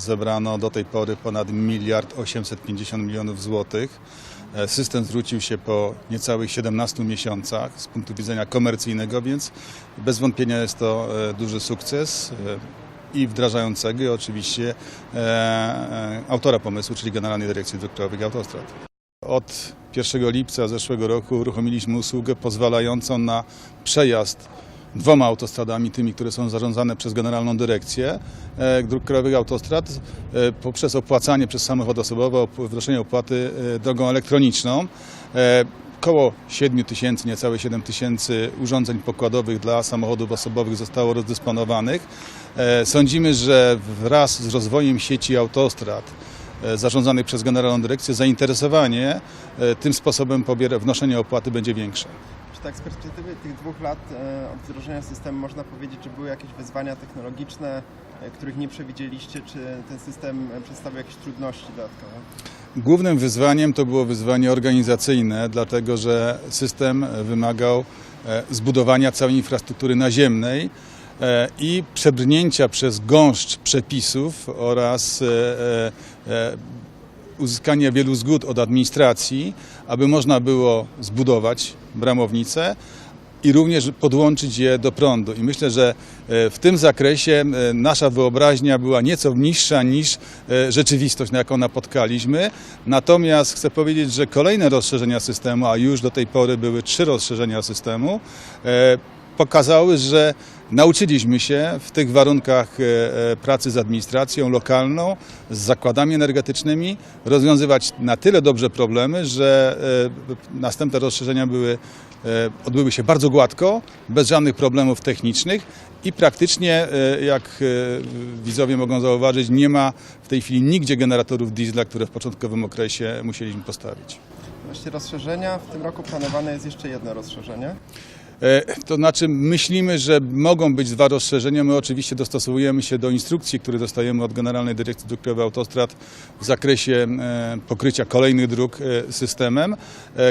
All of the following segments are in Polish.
Zebrano do tej pory ponad miliard 850 milionów złotych. E, System zwrócił się po niecałych 17 miesiącach z punktu widzenia komercyjnego, więc bez wątpienia jest to e, duży sukces e, i wdrażającego, i oczywiście autora pomysłu, czyli Generalnej Dyrekcji Dróg Krajowych Autostrad. Od 1 lipca zeszłego roku uruchomiliśmy usługę pozwalającą na przejazd dwoma autostradami, tymi, które są zarządzane przez Generalną Dyrekcję e, Dróg Krajowych Autostrad, e, poprzez opłacanie przez samochód osobowy, wnoszenie opłaty e, drogą elektroniczną. E, Koło 7 tysięcy, niecałe 7 tysięcy urządzeń pokładowych dla samochodów osobowych zostało rozdysponowanych. Sądzimy, że wraz z rozwojem sieci autostrad, zarządzanych przez Generalną Dyrekcję, zainteresowanie tym sposobem wnoszenia opłaty będzie większe. Czy tak z perspektywy tych dwóch lat e, od wdrożenia systemu można powiedzieć, że były jakieś wyzwania technologiczne, e, których nie przewidzieliście? Czy ten system e, przedstawia jakieś trudności dodatkowe? Głównym wyzwaniem to było wyzwanie organizacyjne, dlatego że system wymagał zbudowania całej infrastruktury naziemnej i przebrnięcia przez gąszcz przepisów oraz uzyskania wielu zgód od administracji, aby można było zbudować bramownice i również podłączyć je do prądu. I myślę, że e, w tym zakresie e, nasza wyobraźnia była nieco niższa niż e, rzeczywistość, na jaką napotkaliśmy. Natomiast chcę powiedzieć, że kolejne rozszerzenia systemu, a już do tej pory były trzy rozszerzenia systemu, pokazały, że nauczyliśmy się w tych warunkach e, e, pracy z administracją lokalną, z zakładami energetycznymi rozwiązywać na tyle dobrze problemy, że e, następne rozszerzenia były, odbyły się bardzo gładko, bez żadnych problemów technicznych i praktycznie, jak widzowie mogą zauważyć, nie ma w tej chwili nigdzie generatorów diesla, które w początkowym okresie musieliśmy postawić. Właśnie rozszerzenia, w tym roku planowane jest jeszcze jedno rozszerzenie. E, To znaczy myślimy, że mogą być dwa rozszerzenia. My oczywiście dostosowujemy się do instrukcji, które dostajemy od Generalnej Dyrekcji Dróg Krajowych Autostrad w zakresie e, pokrycia kolejnych dróg e, systemem.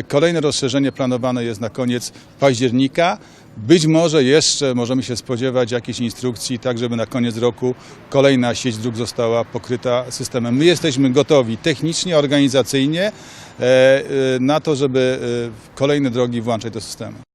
Kolejne rozszerzenie planowane jest na koniec października. Być może jeszcze możemy się spodziewać jakiejś instrukcji, tak żeby na koniec roku kolejna sieć dróg została pokryta systemem. My jesteśmy gotowi technicznie, organizacyjnie na to, żeby kolejne drogi włączać do systemu.